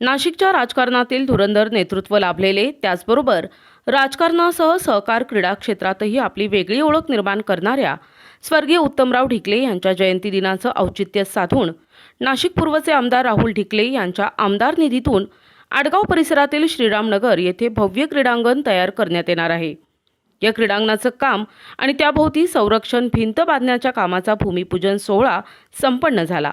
नाशिकच्या राजकारणातील धुरंधर नेतृत्व लाभलेले त्याचबरोबर राजकारणासह सहकार क्रीडा क्षेत्रातही आपली वेगळी ओळख निर्माण करणाऱ्या स्वर्गीय उत्तमराव ढिकले यांच्या जयंती दिनाचं औचित्य साधून नाशिक पूर्वचे आमदार राहुल ढिकले यांच्या आमदार निधीतून आडगाव परिसरातील श्रीरामनगर येथे भव्य क्रीडांगण तयार करण्यात येणार आहे. या क्रीडांगणाचं काम आणि त्याभोवती संरक्षण भिंत बांधण्याच्या कामाचा भूमिपूजन सोहळा संपन्न झाला.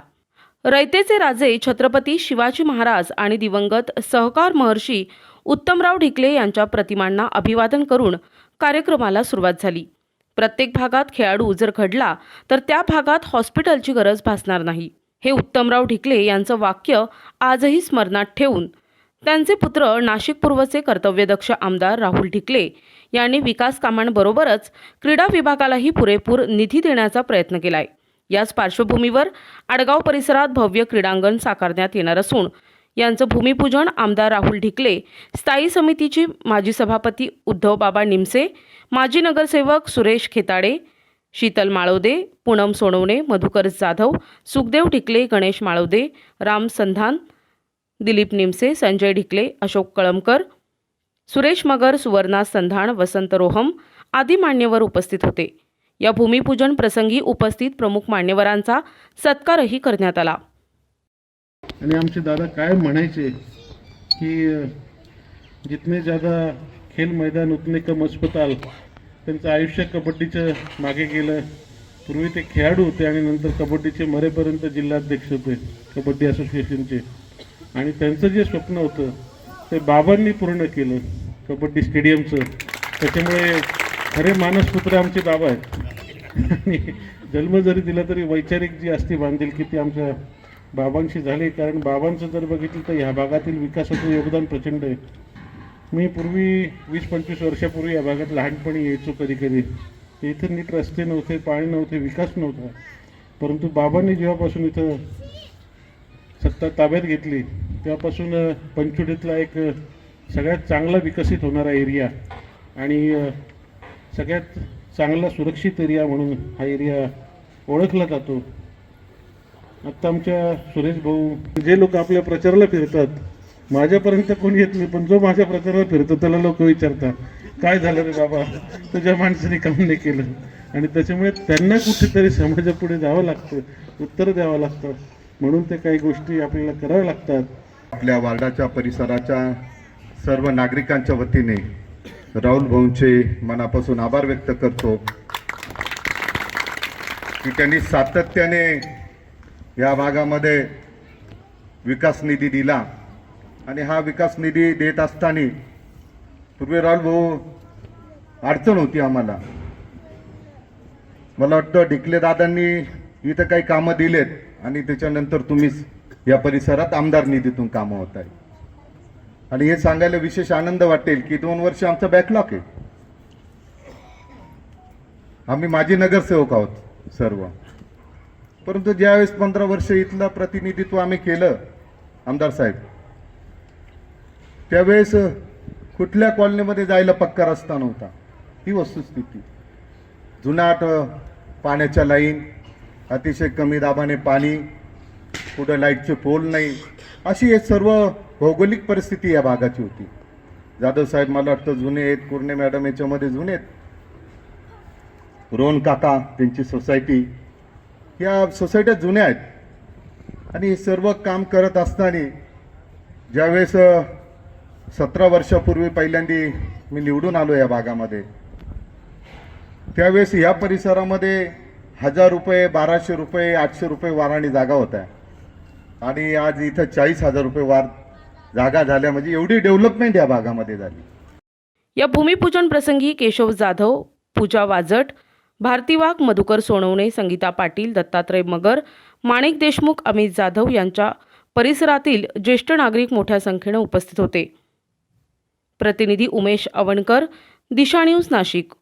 रयतेचे राजे छत्रपती शिवाजी महाराज आणि दिवंगत सहकार महर्षी उत्तमराव ढिकले यांच्या प्रतिमांना अभिवादन करून कार्यक्रमाला सुरुवात झाली. प्रत्येक भागात खेळाडू जर घडला तर त्या भागात हॉस्पिटलची गरज भासणार नाही. हे उत्तमराव ढिकले यांचं वाक्य आजही स्मरणात ठेवून त्यांचे पुत्र नाशिक पूर्वचे कर्तव्यदक्ष आमदार राहुल ढिकले यांनी विकास कामांबरोबरच क्रीडा विभागालाही पुरेपूर निधी देण्याचा प्रयत्न केलाय. याच पार्श्वभूमीवर आडगाव परिसरात भव्य क्रीडांगण साकारण्यात येणार असून यांचं भूमिपूजन आमदार राहुल ढिकले स्थायी समितीची माजी सभापती उद्धवबाबा निमसे माजी नगरसेवक सुरेश खेताडे शीतल माळवदे पूनम सोनवणे मधुकर जाधव सुखदेव ढिकले गणेश माळवदे राम संधान दिलीप निमसे संजय ढिकले अशोक कळमकर सुरेश मगर सुवर्णा संधान वसंत रोहम आदी मान्यवर उपस्थित होते. या भूमिपूजन प्रसंगी उपस्थित प्रमुख मान्यवरांचा सत्कारही करण्यात आला. आणि आमचे दादा काय म्हणायचे की जितने ज़्यादा खेल मैदान उतने कम अस्पताल त्यांचं आयुष्य कबड्डीचं मागे गेलं. पूर्वी ते खेळाडू होते आणि नंतर कबड्डीचे मरेपर्यंत जिल्हाध्यक्ष होते कबड्डी असोसिएशनचे. आणि त्यांचं जे स्वप्न होतं ते बाबांनी पूर्ण केलं कबड्डी स्टेडियमचं. त्याच्यामुळे खरे मानसपुत्र आमचे बाबा आहेत. आणि जन्म जरी दिला तरी वैचारिक जी असती बांधिलकी ती आमच्या बाबांशी झाली. कारण बाबांचं जर बघितलं तर ह्या भागातील विकासाचं योगदान प्रचंड आहे. मी पूर्वी वीस पंचवीस वर्षापूर्वी या भागात लहानपणी यायचो कधी कधी इथं नीट रस्ते नव्हते पाणी नव्हते विकास नव्हता. परंतु बाबांनी जेव्हापासून इथं सत्ता ताब्यात घेतली तेव्हापासून पंचुडीतला एक सगळ्यात चांगला विकसित होणारा एरिया आणि सगळ्यात चांगला सुरक्षित एरिया म्हणून हा एरिया ओळखला जातो. आत्ता आमच्या सुरेश भाऊ जे लोक आपल्या प्रचाराला फिरतात माझ्यापर्यंत कोणी येत नाही पण जो माझ्या प्रचाराला फिरतो त्याला लोक विचारतात काय झालं रे बाबा? तुझ्या माणसाने काम नाही केलं. आणि त्याच्यामुळे त्यांना कुठेतरी समाजापुढे जावं लागतं उत्तर द्यावं लागतं. म्हणून ते काही गोष्टी आपल्याला कराव्या लागतात. आपल्या वार्डाच्या परिसराच्या सर्व नागरिकांच्या वतीने राहुल भाऊंचे मनापासून आभार व्यक्त करतो की त्यांनी सातत्याने या भागामध्ये विकास निधी दिला. आणि हा विकास निधी देत असताना पूर्वी राहुल भाऊ अडचण होती आम्हाला. मला वाटतं ढिकले दादांनी इथं काही कामं दिलेत आणि त्याच्यानंतर तुम्हीच या परिसरात आमदार निधीतून कामं होत आहे आणि हे सांगायला विशेष आनंद वाटेल की दोन वर्ष आमचा बॅकलॉग आहे. आम्ही माजी नगरसेवक आहोत सर्व. परंतु ज्यावेळेस पंधरा वर्ष इथलं प्रतिनिधित्व आम्ही केलं आमदार साहेब त्यावेळेस कुठल्या कॉलनीमध्ये जायला पक्का रस्ता नव्हता. ही वस्तुस्थिती. जुनाट पाण्याच्या लाईन अतिशय कमी दाबाने पाणी कुठं लाईटचे पोल नाही अशी हे सर्व भौगोलिक परिस्थिती या भागाची होती. जाधव साहेब मला वाटतं जुने आहेत कुर्णे मॅडम याच्यामध्ये जुने आहेत. रोहन काका त्यांची सोसायटी. या सोसायट्या जुन्या आहेत. आणि सर्व काम करत असताना ज्यावेळेस सतरा वर्षापूर्वी पहिल्यांदी मी निवडून आलो या भागामध्ये त्यावेळेस या परिसरामध्ये हजार रुपये बाराशे रुपये आठशे रुपये वाराने जागा होत्या. आणि आज इथं चाळीस हजार रुपये वार जागा झाल्या म्हणजे एवढी डेव्हलपमेंट या भागामध्ये झाली. या भूमिपूजन प्रसंगी केशव जाधव पूजा वाजट भारती वाघ मधुकर सोनवणे संगीता पाटील दत्तात्रय मगर माणिक देशमुख अमित जाधव यांच्या परिसरातील ज्येष्ठ नागरिक मोठ्या संख्येनं उपस्थित होते. प्रतिनिधी उमेश अवणकर दिशा न्यूज नाशिक.